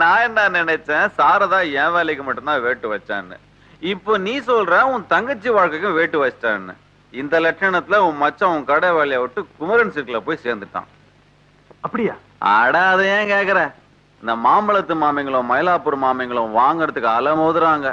நான் என்ன நினைச்சேன்? சாரதா என் வேலைக்கு மட்டும்தான் வேட்டு வச்சான்னு. இப்போ நீ சொல்ற உன் தங்கச்சி வாழ்க்கைக்கும் வேட்டு வச்சிட்டான்னு. இந்த லட்சணத்துல உன் மச்சான் உன் கடை வேலையை விட்டு குமரன் சிற்குல போய் சேர்ந்துட்டான். அப்படியா? அட அதை ஏன் கேக்குற? இந்த மாம்பழத்து மாமிங்களும் மயிலாப்பூர் மாமிங்களும் வாங்குறதுக்கு அலமோதுறாங்க.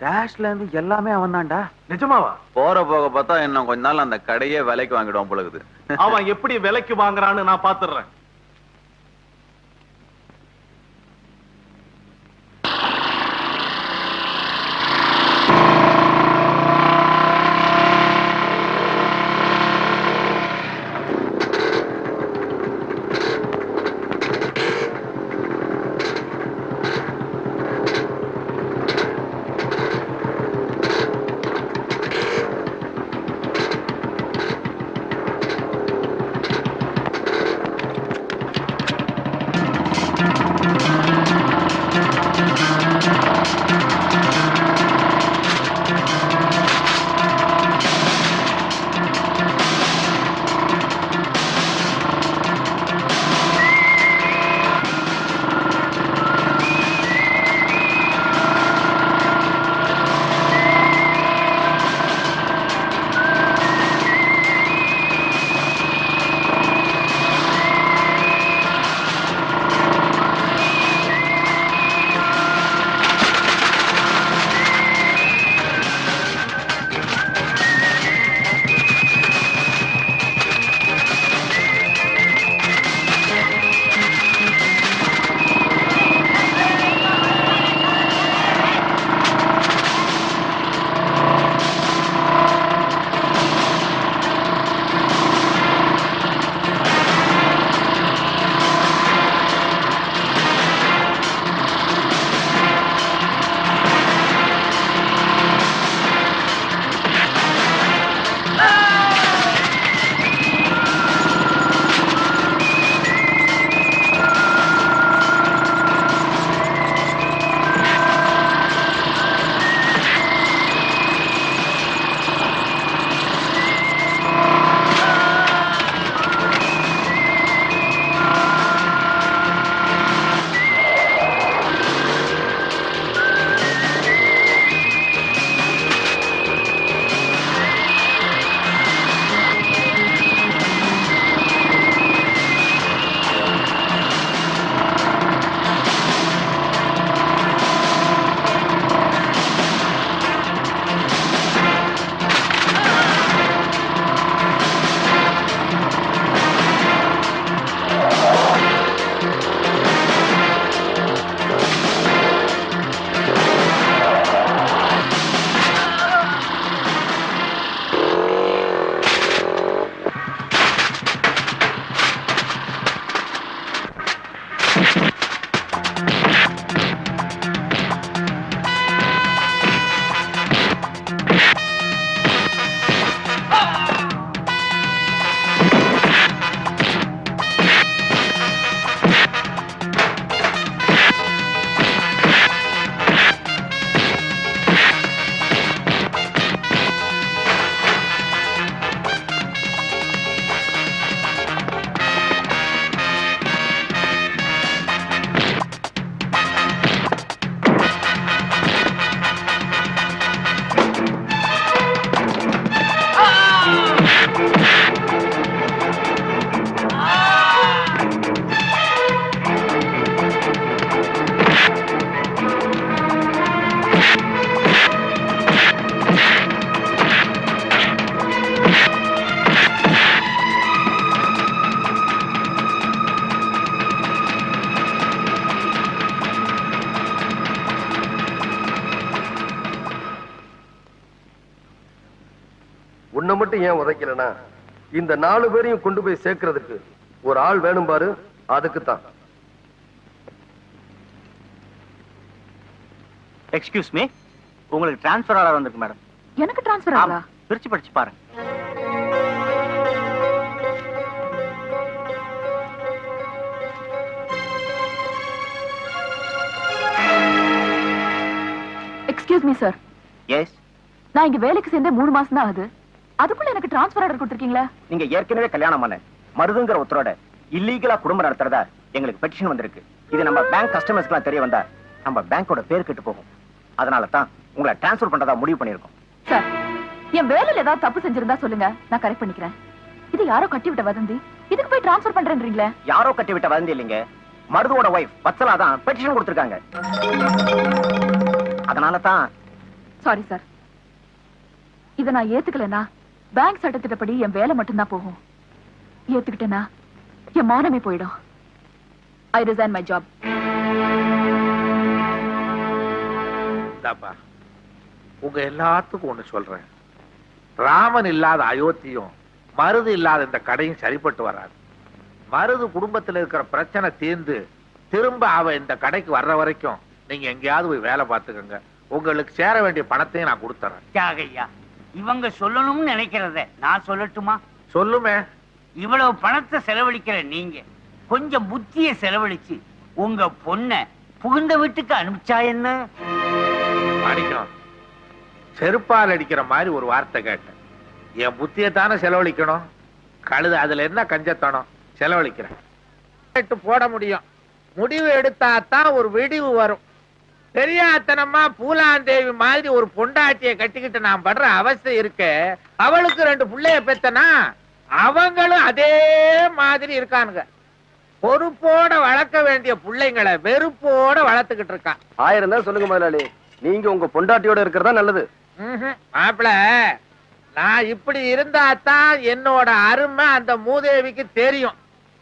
கேஷ்ல இருந்து எல்லாமே அவன் தான்டா நிஜமாவா? போற போக பார்த்தா இன்னும் கொஞ்ச நாள் அந்த கடையே விலைக்கு வாங்கிடுவான் பொழுது அவன் எப்படி விலைக்கு வாங்குறான்னு நான் பாத்துறேன் உன்னை மட்டும் ஏன் உதைக்கலனா இந்த நாலு பேரையும் கொண்டு போய் சேர்க்கறதுக்கு ஒரு ஆள் வேணும் பாரு அதுக்கு தான் எக்ஸ்கியூஸ் மீ உங்களுக்கு டிரான்ஸ்ஃபர் ஆர்டர் வந்திருக்கு மேடம் எனக்கு டிரான்ஸ்ஃபர் ஆகலா? பிரிச்சு படிச்சு பாருங்க. எக்ஸ்கியூஸ் மீ சார் எஸ் நான் இங்க வேலைக்கு சேர்ந்தே மூணு மாசம் தான் ஆகுது. அதுக்குள்ள எனக்கு டிரான்ஸ்ஃபர் ஆர்டர் கொடுத்துருக்கீங்களா? நீங்க ஏற்கனவே கல்யாணம் பண்ண மருதுங்கிற ஒருத்தரோட இல்லீகலா குடும்பம் நடத்துறதா எங்களுக்கு பெட்டிஷன் வந்திருக்கு. இது நம்ம பேங்க் கஸ்டமர்ஸ்க்குலாம் தெரிய வந்தா நம்ம பேங்கோட பேர் கெட்டு போகும். அதனால தான் உங்களை டிரான்ஸ்ஃபர் பண்றதா முடிவு பண்ணியிருக்கோம். சார் என் வேலையில ஏதாவது தப்பு செஞ்சிருந்தா சொல்லுங்க. நான் கரெக்ட் பண்ணிக்கிறேன். இது யாரோ கட்டி விட்ட வதந்தி. இதுக்கு போய் டிரான்ஸ்ஃபர் பண்றேன்றீங்களே? யாரோ கட்டி விட்ட வதந்தி இல்லைங்க. மருதுவோட ஒய்ஃப் வத்சலா தான் பெட்டிஷன் கொடுத்திருக்காங்க. அதனால தான் சாரி சார் இத நான் ஏத்துக்கலனா பேங்க் சட்டத்திட்டப்படி என் வேலை மட்டும்தான் போகும். ஏத்துக்கிட்டேனா? என் மானமே போயிடும். ஐ ரிசைன் மை ஜாப் உங்க எல்லாத்துக்கும் ஒண்ணு சொல்றேன். ராமன் இல்லாத அயோத்தியும் மருது இல்லாத இந்த கடையும் சரிப்பட்டு வராது. மருது குடும்பத்துல இருக்கிற பிரச்சனை தீர்ந்து திரும்ப அவ இந்த கடைக்கு வர்ற வரைக்கும் நீங்க எங்கேயாவது போய் வேலை பார்த்துக்கோங்க. உங்களுக்கு சேர வேண்டிய பணத்தையும் நான் கொடுத்துறேன். இவங்க சொல்லணும்னு நினைக்கிறத நான் சொல்லட்டுமா? சொல்லுமே. இவ்வளவு பணத்தை செலவழிக்கிற நீங்க கொஞ்சம் புத்திய செலவழிச்சு உங்க பொண்ண புகுந்த வீட்டுக்கு அனுப்பிச்சா என்ன? மாணிக்கம் செருப்பால் அடிக்கிற மாதிரி ஒரு வார்த்தை கேட்டேன். என் புத்தியை தானே செலவழிக்கணும்? கழுது அதுல என்ன கஞ்சத்தனம்? செலவழிக்கிறேன். போட முடியும். முடிவு எடுத்தா தான் ஒரு விடிவு வரும். பெரியாத்தனமா பூலாந்தேவி மாதிரி ஒரு பொண்டாட்டியை கட்டிக்கிட்டு நான் படுற அவஸ்தை இருக்கு அவளுக்கு ரெண்டு புள்ளைய பெத்தனா? அவங்களும் அதே மாதிரி இருக்கானுங்க. பொறுப்போட வளர்க்க வேண்டிய பிள்ளைங்களை வெறுப்போட வளர்த்துக்கிட்டு இருக்கான். ஆயிரம் தான் சொல்லுங்க முதலாளி. நீங்க உங்க பொண்டாட்டியோட இருக்கிறதா நல்லது. மாப்பிள நான் இப்படி இருந்தா தான் என்னோட அருமை அந்த மூதேவிக்கு தெரியும்.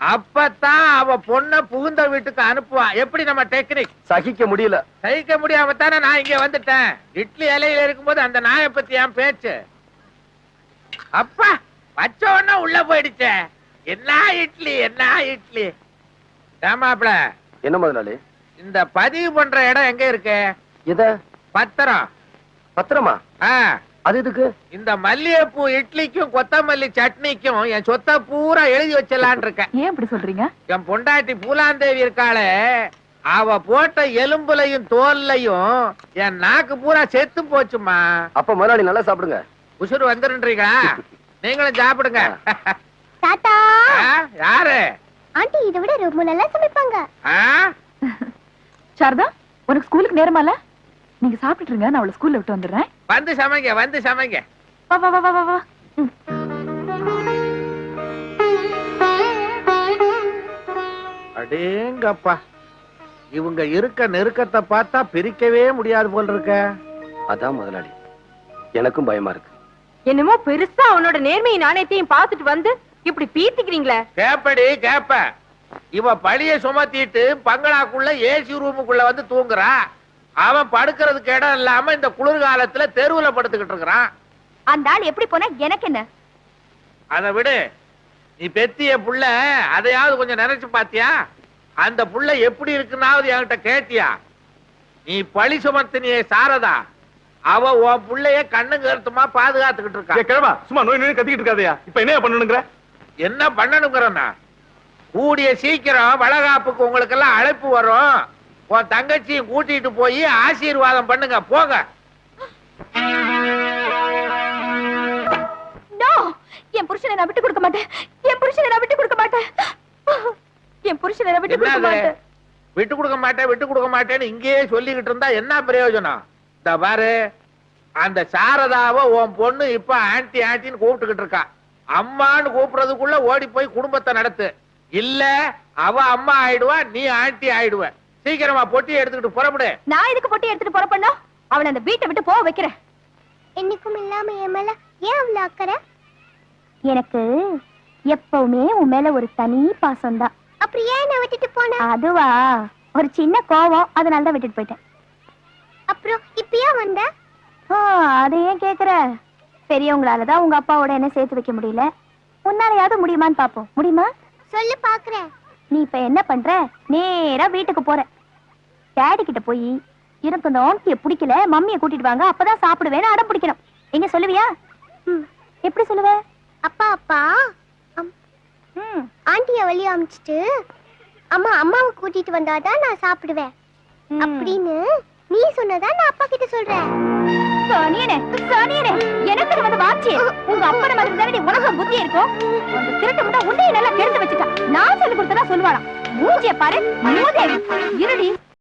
அப்பதான் அவ பொண்ண புகுந்த வீட்டுக்கு அனுப்புவான் எப்படி நம்ம டெக்னிக் சகிக்க முடியல. சகிக்க முடியாம தானே நான் இங்க வந்துட்டேன். இட்லி இலையில இருக்கும்போது அந்த நாயை பத்தி என் பேச்சு. அப்பா வச்ச உடனே உள்ள போயிடுச்சே. என்ன இட்லி என்ன இட்லி? ஏமாப்ள என்ன முதலாளி? இந்த பதிவு பண்ற இடம் எங்க இருக்கு? இத பத்திரம். பத்திரமா? ஆ. அது எதுக்கு? இந்த மல்லிகைப்பூ இட்லிக்கும் கொத்தமல்லி சட்னிக்கும் என் சொத்தை பூரா எழுதி வச்சலான் இருக்கேன். ஏன் இப்படி சொல்றீங்க? என் பொண்டாட்டி பூலாந்தேவி இருக்காளே அவ போட்ட எலும்புலையும் தோல்லையும் என் நாக்கு பூரா செத்து போச்சுமா அப்ப முதலாளி நல்லா சாப்பிடுங்க. உசுறு வந்துருன்றீங்களா? நீங்களும் சாப்பிடுங்க. தாத்தா! யாரு? ஆண்டி இதை விட ரொம்ப நல்லா சமைப்பாங்க. ஆ? சாரதா உனக்கு ஸ்கூலுக்கு நேரமால? நீங்க சாப்பிட்டுட்டு இருங்க நான் அவளை ஸ்கூல்ல விட்டு வந்துடுறேன். வந்து சமைங்க வந்து சமைங்க. வா வா வா வா வா வா. ம். அடேங்கப்பா. இவங்க இருக்க நெருக்கத்தை பார்த்தா பிரிக்கவே முடியாது போல் இருக்க. அதான் முதலாளி. எனக்கும் பயமா இருக்கு. என்னமோ பெருசா அவனோட நேர்மையை நாணயத்தையும் பார்த்துட்டு வந்து இப்படி பீத்திக்கிறீங்களே. கேப்படி கேப்ப. இவ பழிய சுமத்திட்டு பங்களாக்குள்ள ஏசி ரூமுக்குள்ள வந்து தூங்குறா. அவன் படுக்கிறதுக்கு இடம் இல்லாம இந்த குளிர்காலத்துல தெருவுல படுத்துக்கிட்டு இருக்கிறான். அந்த ஆள் எப்படி போனா எனக்கு என்ன? அதை விடு. நீ பெத்திய புள்ள அதையாவது கொஞ்சம் நினைச்சு பாத்தியா? அந்த புள்ள எப்படி இருக்குன்னாவது என்கிட்ட கேட்டியா? நீ பழி சுமத்தினியே சாரதா. அவ உன் புள்ளைய கண்ணு கருத்துமா பாதுகாத்துக்கிட்டு இருக்கா. கிழவா சும்மா நோய் நோய் கத்திக்கிட்டு இருக்காதயா. இப்ப என்ன பண்ணணுங்கிற? என்ன பண்ணணுங்கிறனா கூடிய சீக்கிரம் வளகாப்புக்கு உங்களுக்கு எல்லாம் அழைப்பு வரும். உன் தங்கச்சியும் கூட்டிட்டு போய் ஆசீர்வாதம் பண்ணுங்க போங்க. நோ! என் புருஷனை நான் விட்டு கொடுக்க மாட்டேன். என் புருஷனை நான் விட்டு கொடுக்க மாட்டேன். என் புருஷனை நான் விட்டு கொடுக்க மாட்டேன். விட்டு கொடுக்க மாட்டேன் விட்டு கொடுக்க மாட்டேன்னு இங்கேயே சொல்லிக்கிட்டு இருந்தா என்ன பிரயோஜனம்? இந்த பாரு அந்த சாரதாவை உன் பொண்ணு இப்ப ஆன்டி ஆன்டின்னு கூப்பிட்டுக்கிட்டு இருக்கா. அம்மான்னு கூப்பிடுறதுக்குள்ள ஓடி போய் குடும்பத்தை நடத்து. இல்ல அவ அம்மா ஆயிடுவா நீ ஆன்டி ஆயிடுவ. சீக்கிரமா பொட்டி எடுத்துக்கிட்டு புறப்படு. நான் இதுக்கு பொட்டி எடுத்துட்டு புறப்படா அவளை அந்த வீட்டை விட்டு போக வைக்கிறேன். என்னைக்கும் இல்லாம என் மேல ஏன் அவ்வளவு அக்கறை எனக்கு எப்பவுமே உன் மேல ஒரு தனி பாசம் தான் அப்படி ஏன் என்ன விட்டுட்டு போன? அதுவா? ஒரு சின்ன கோவம் அதனால தான் விட்டுட்டு போயிட்டேன். அப்புறம் இப்பயா வந்த? அதை ஏன் கேக்குற? பெரியவங்களால தான் உங்க அப்பாவோட என்ன சேர்த்து வைக்க முடியல. உன்னாலயாவது முடியுமான்னு பாப்போம் முடியுமா? சொல்லு பாக்குறேன். நீ இப்ப என்ன பண்ற? நேரா வீட்டுக்கு போற. டேடி கிட்ட போய் எனக்கு அந்த ஆண்டிய பிடிக்கல மம்மியை கூட்டிட்டு வாங்க அப்பதான் சாப்பிடுவேன்னு அடம் பிடிக்கணும். எங்க சொல்லுவியா? எப்படி சொல்லுவ? அப்பா அப்பா. ஆண்டிய வெளிய அமிச்சிட்டு அம்மா அம்மாவை கூட்டிட்டு வந்தாதான் நான் சாப்பிடுவேன். அப்படின்னு நீ சொன்னதா நான் அப்பா கிட்ட சொல்றேன். சனியனே சனியனே எனக்கு வந்து வாச்சி. உங்க அப்பா மாதிரி தானே உனக்கு புத்தி இருக்கும். அந்த திருட்டு முட்டை உண்டையை நல்லா கெடுத்து வச்சுட்டான் நான் சொல்லி கொடுத்ததா சொல்லுவாராம் மூஞ்சிய பாரு மூதேவி இருடி.